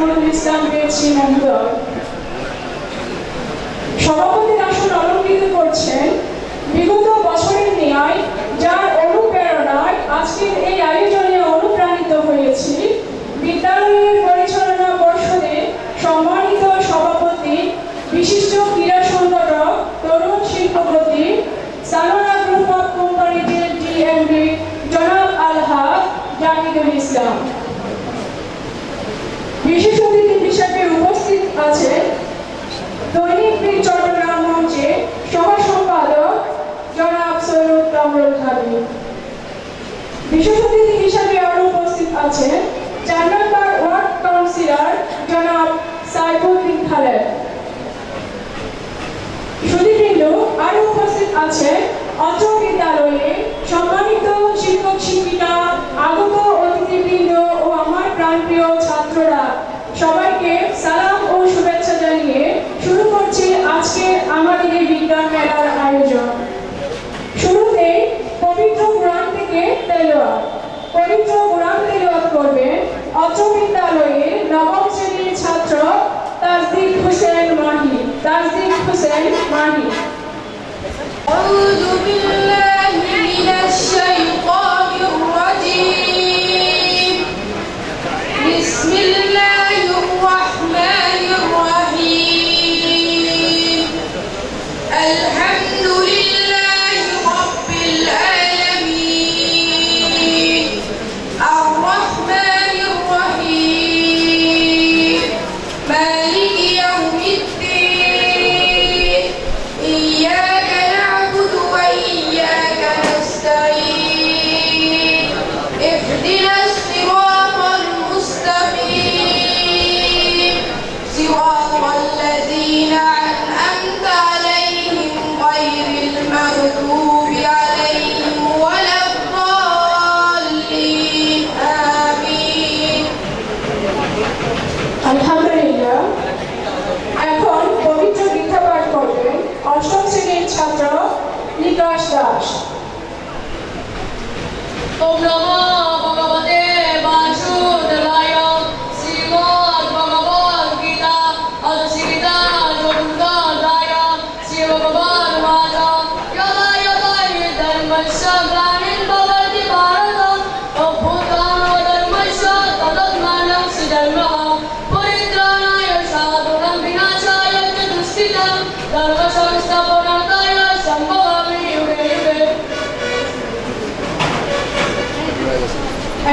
নাজমুল ইসলাম পেয়েছি মহোদয় সভাপতির আসন অলঙ্কৃত করছেন। বিগত বছরের ন্যায় যার অনুপ্রেরণায় আজকের এই আয়োজনে অনুপ্রাণিত হয়েছি। বিদ্যালয়ের পরিচালনা পর্ষদের সম্মানিত সভাপতি বিশিষ্ট ক্রীড়া সংগঠক তরুণ শিল্পপতি সানোরা গ্রুপ অফ কোম্পানিজের ডিএমডি জনাব আলহাজ জাহিদুল ইসলাম বিশেষ অতিথি হিসেবে উপস্থিত আছেন দৈনিক বীর চট্টগ্রাম মঞ্চে সহ সম্পাদক জনাব সৈয়দ কামরুল হাবিব সম্মানিত শিক্ষক শিক্ষিকা, আগত অতিথিবৃন্দ ও আমার প্রাণপ্রিয় ছাত্ররা। সবাইকে সালাম ও শুভেচ্ছা জানিয়ে শুরু করছি আজকে আমাদের এই বিজ্ঞান মেলার আয়োজন। থেকে তেলাওয়াত পবিত্র কোরআন তেলাওয়াত করবেন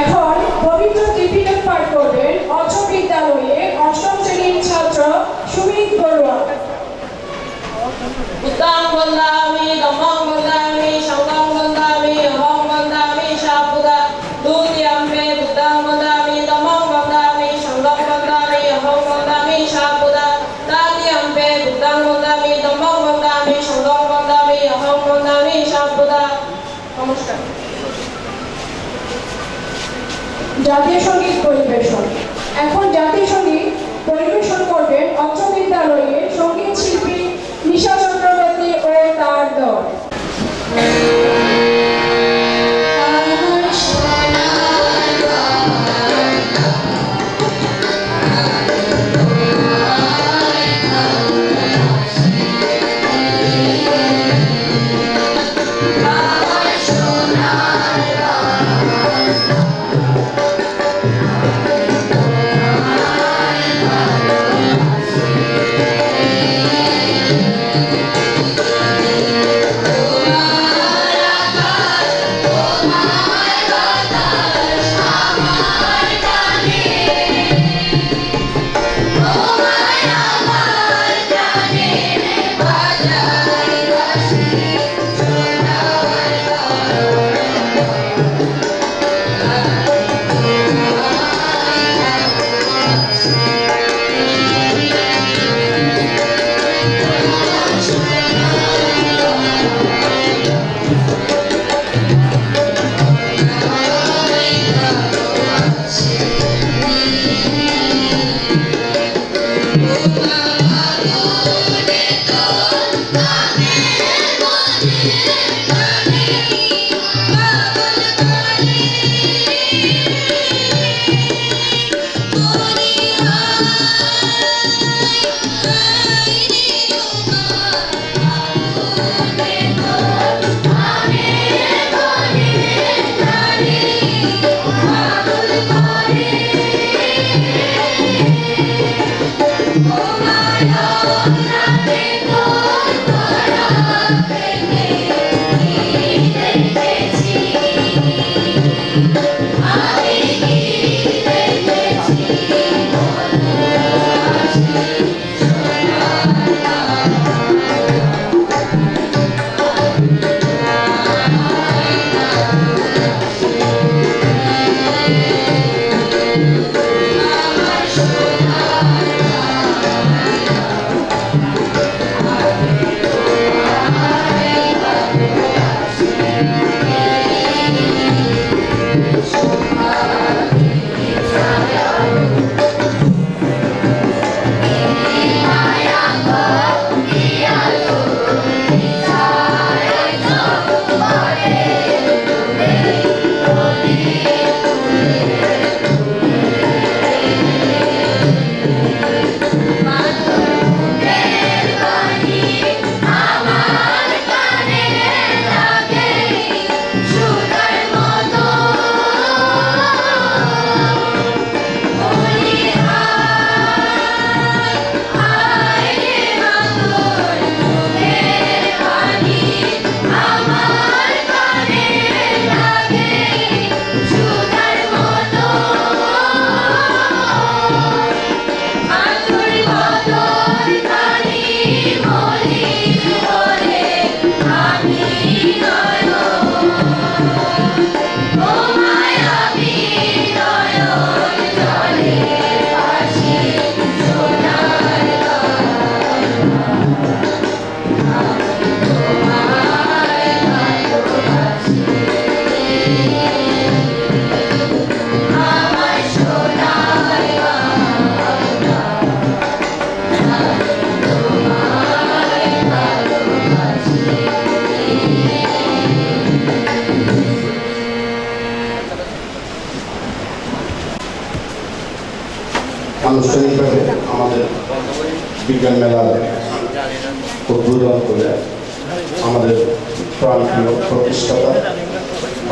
এখন পবিত্র ত্রিপিটক পাঠ করবেন অত্র বিদ্যালয়ে অষ্টম শ্রেণির ছাত্র সুমিত বড়ুয়া। বুদ্ধাং বন্দামি ধম্মং বন্দামি 小学说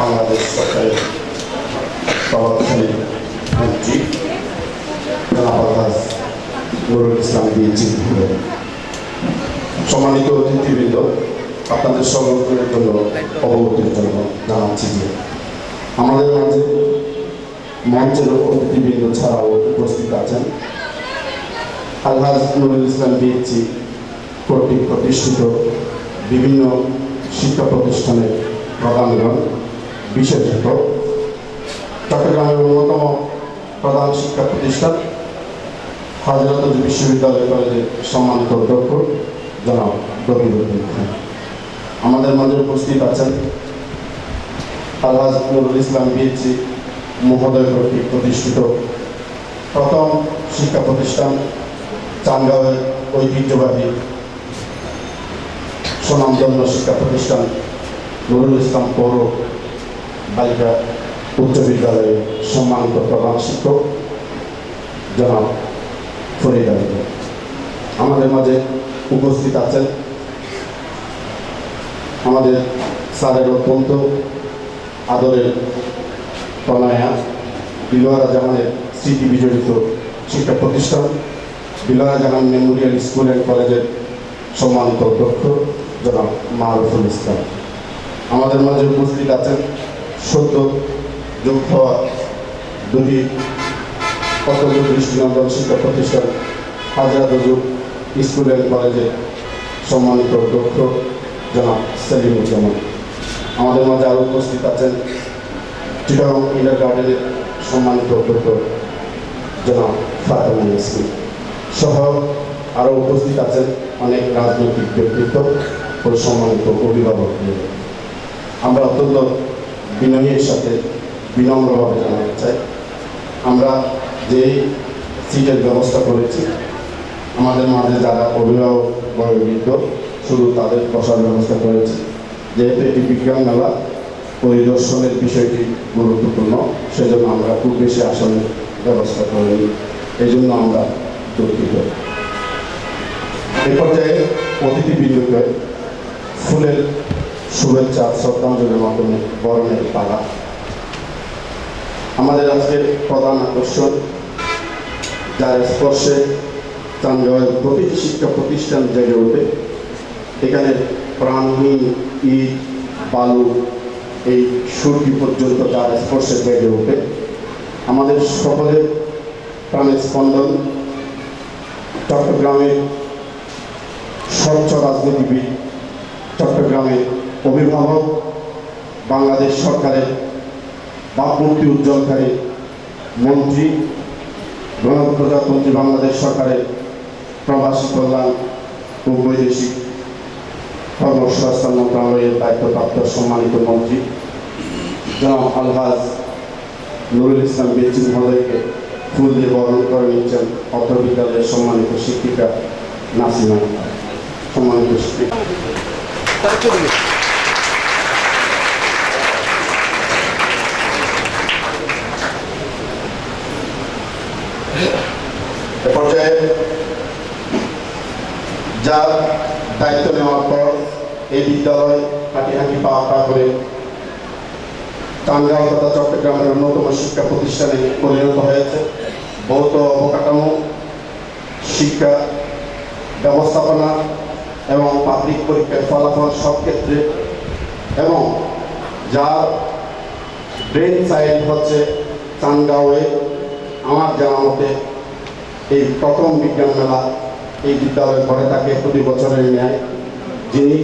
বাংলাদেশ সরকারের প্রভাবশালী মন্ত্রী নুরুল ইসলাম দিয়েছি সম্মানিত অতিথিবৃন্দ, আপনাদের সকলের জন্য অবগতির জন্য জানাচ্ছি যে আমাদের মাঝে মঞ্চের অতিথিবৃন্দ ছাড়াও উপস্থিত আছেন আলহাজ নুরুল ইসলাম বিএসি কর্তৃক প্রতিষ্ঠিত বিভিন্ন শিক্ষা প্রতিষ্ঠানের প্রধানগণ বিশেষত চট্টগ্রামের অন্যতম প্রধান শিক্ষা প্রতিষ্ঠান হাজরত বিশ্ববিদ্যালয় কলেজের সম্মানিত অধ্যক্ষ, জনাব রবিউদ্দিন খান আমাদের মাঝে উপস্থিত আছেন আলহাজ নুরুল ইসলাম বিএসি মহোদয় কর্তৃক প্রতিষ্ঠিত প্রথম শিক্ষা প্রতিষ্ঠান চানগাঁওয়ের ঐতিহ্যবাহী সুনামধন্য শিক্ষা প্রতিষ্ঠান নুরুল ইসলাম পৌর বালিকা উচ্চ বিদ্যালয়ের সম্মানিত প্রধান শিক্ষক, জনাব ফরিদ আলী। আমাদের মাঝে উপস্থিত আছেন আমাদের স্যারের অত্যন্ত আদরের প্রণয়া বিলোয়ারা জাহানের স্মৃতি বিজড়িত শিক্ষা প্রতিষ্ঠান Biloyara Jahan memorial school and কলেজের সম্মানিত অধ্যক্ষ, জনাব মারুফুল ইসলাম। আমাদের মাঝে উপস্থিত আছেন সদ্য যুক্ত হওয়া দুটি অত্যন্ত দৃষ্টিনন্দন শিক্ষা প্রতিষ্ঠান, হাজার রজু স্কুল অ্যান্ড কলেজের সম্মানিত অধ্যক্ষ জনাব সেলিমুজ্জামান। আমাদের মাঝে আরও উপস্থিত আছেন চিটাগং ইন্ডার গার্ডেনের সম্মানিত অধ্যক্ষ জনাব ফাতেমা ইসলাম সহ আরও উপস্থিত আছেন অনেক রাজনৈতিক ব্যক্তিত্ব ও সম্মানিত অভিভাবক আমরা অত্যন্ত বিনয়ের সাথে বিনম্রভাবে জানাতে চাই আমরা যেই সিটের ব্যবস্থা করেছি, আমাদের মাঝে যারা অভিভাবক, বয়োবৃদ্ধ, শুধু তাদের বসার ব্যবস্থা করেছি। যেহেতু এটি বিজ্ঞান মেলা, পরিদর্শনের বিষয়টি গুরুত্বপূর্ণ, সেজন্য আমরা খুব বেশি আসনের ব্যবস্থা করিনি। এই জন্য আমরা দুঃখিত। এ পর্যায়ে অতিথিবৃন্দকে ফুলের শুভেচ্ছা, শ্রদ্ধাঞ্জলির মাধ্যমে বরণের পালা। আমাদের আজকের প্রধান আকর্ষণ, যার স্পর্শে চান্দগাঁওয়ের প্রতিটি শিক্ষা প্রতিষ্ঠান জেগে ওঠে, এখানে প্রাণহীন ইট, বালু, এই সুরকি পর্যন্ত যার স্পর্শে জেগে ওঠে। আমাদের সকলের প্রাণের স্পন্দন, চট্টগ্রামের স্বচ্ছ রাজনীতিবিদ, চট্টগ্রামের অভিভাবক, বাংলাদেশ সরকারের ভাবমূর্তি উজ্জ্বলকারী মন্ত্রী গণ গণপ্রজাতন্ত্রী বাংলাদেশ সরকারের প্রবাসী কল্যাণ ও বৈদেশিক কর্মসংস্থান মন্ত্রণালয়ের দায়িত্বপ্রাপ্ত সম্মানিত মন্ত্রী, জনাব আলহাজ নুরুল ইসলাম বেচি মহোদয়কে ফুল দিয়ে বরণ করে নিচ্ছেন অত্র বিদ্যালয়ের সম্মানিত শিক্ষিকা নাসিমা। সম্মানিত শিক্ষিকা। পর্যায়ে যার দায়িত্ব নেওয়ার পর এই বিদ্যালয় হাঁটি হাঁটি পা পা করে টাঙ্গাইল তথা চট্টগ্রামের অন্যতম শিক্ষা প্রতিষ্ঠানে পরিণত হয়েছে। ভৌত অবকাঠামো, শিক্ষা ব্যবস্থাপনা এবং পাবলিক পরীক্ষার ফলাফল সব ক্ষেত্রে এবং যার ব্রেন সাইড হচ্ছে চানগাঁওয়ে আমার জানা মতে এই প্রথম বিজ্ঞান মেলা এই বিদ্যালয়ে ঘরে থাকে প্রতি বছরের ন্যায়। যিনি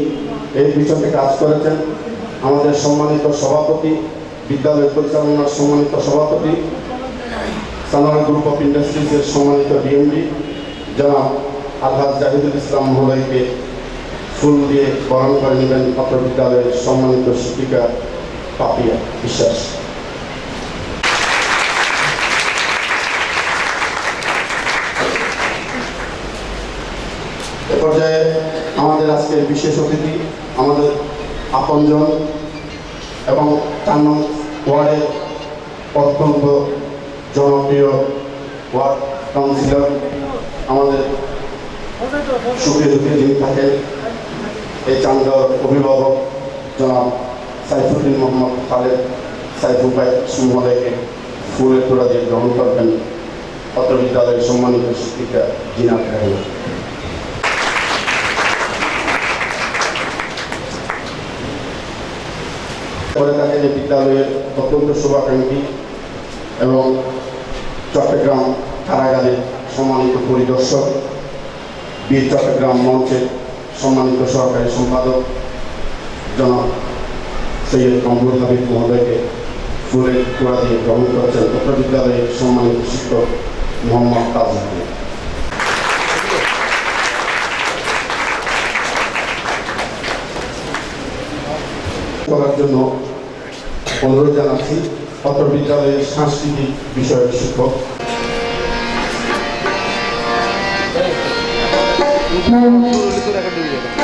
এই পিছনে কাজ করেছেন, আমাদের সম্মানিত সভাপতি, বিদ্যালয় পরিচালনার সম্মানিত সভাপতি সানোয়ার গ্রুপ অফ ইন্ডাস্ট্রিজের সম্মানিত ডিএমডি জনাব আলহাজ জাহিদুল ইসলাম মহোদয়কে ফুল দিয়ে বরণ করে নেবেন অত্র বিদ্যালয়ের সম্মানিত শিক্ষিকা পাপিয়া বিশ্বাস। এ পর্যায়ে আমাদের আজকের বিশেষ অতিথি আমাদের আপনজন এবং চার নং ওয়ার্ডের অত্যন্ত জনপ্রিয় ওয়ার্ড কাউন্সিলর আমাদের সুখে দুঃখে যিনি থাকেন, এই চান্দার অভিভাবক জনাব সাইফুদ্দিন মোহাম্মদ খালেদ। সাইফুল ভাই মহোদয়কে ফুলের তোড়া দিয়ে গ্রহণ করবেন। অত্র বিদ্যালয়ের সম্মানিত শিক্ষিকা জিনাত রাহেমা করে থাকেন এই বিদ্যালয়ের অত্যন্ত শুভাকাঙ্ক্ষী এবং চট্টগ্রাম কারাগারের সম্মানিত পরিদর্শক, বীর চট্টগ্রাম মঞ্চের সম্মানিত সহকারী সম্পাদক জনাব সৈয়দ কামরুল হাবিব মহোদয়কে ফুলের তোড়া দিয়ে গ্রহণ করছেন উত্তর বিদ্যালয়ের সম্মানিত শিক্ষক মোহাম্মদ তাজুদ্দিন করার জন্য অনুরোধ জানাচ্ছি অত্র বিদ্যালয়ের সাংস্কৃতিক বিষয়ের শিক্ষক। যাবে